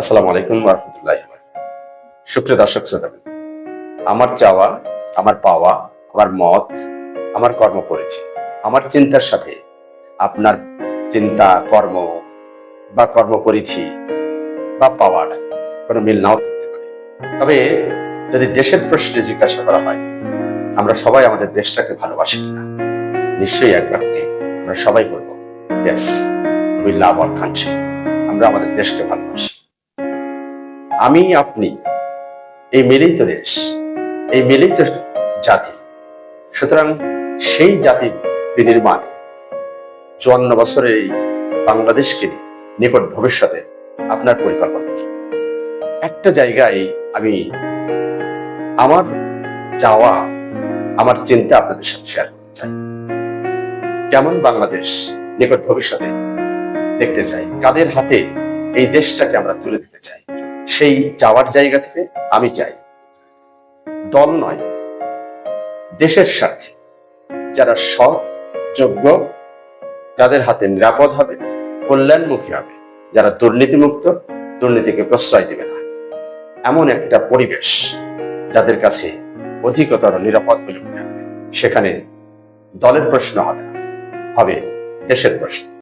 আসসালামু আলাইকুম রহমতুল্লাহ সুপ্রিয় দর্শক শ্রোতা, আমার চাওয়া, আমার পাওয়া, আমার মত, আমার কর্ম করেছি আমার চিন্তার সাথে আপনার চিন্তা, কর্ম বা কর্ম করেছি বা পাওয়ার কোনো মিল নাও থাকতে পারে। তবে যদি দেশের প্রশ্নে জিজ্ঞাসা করা হয়, আমরা সবাই আমাদের দেশটাকে ভালোবাসি কিনা, নিশ্চয়ই এক বাক্যে আমরা সবাই বলব yes we love our country আমরা আমাদের দেশকে ভালোবাসি। আমি, আপনি এই মিলেই তো দেশ, এই মিলেই তো জাতি। সুতরাং সেই জাতি বিনির্মাণে চুয়ান্ন বছরের এই বাংলাদেশকে নিকট ভবিষ্যতে আপনার পরিকল্পনা কি? একটা জায়গায় আমি আমার চাওয়া আমার চিন্তা আপনাদের সাথে শেয়ার করতে চাই। কেমন বাংলাদেশ নিকট ভবিষ্যতে দেখতে চাই? কাদের হাতে এই দেশটাকে আমরা তুলে দিতে চাই? সেই চাওয়ার জায়গা থেকে আমি চাই দল নয়, দেশের স্বার্থে। যারা সৎ, যোগ্য যাদের হাতে নিরাপদ হবে, কল্যাণমুখী হবে। যারা দুর্নীতিমুক্ত, দুর্নীতিকে প্রশ্রয় দেবে না। এমন একটা পরিবেশ যাদের কাছে অধিকতর নিরাপদ বলে মনে হবে। সেখানে দলের প্রশ্ন হবে না, হবে দেশের প্রশ্ন।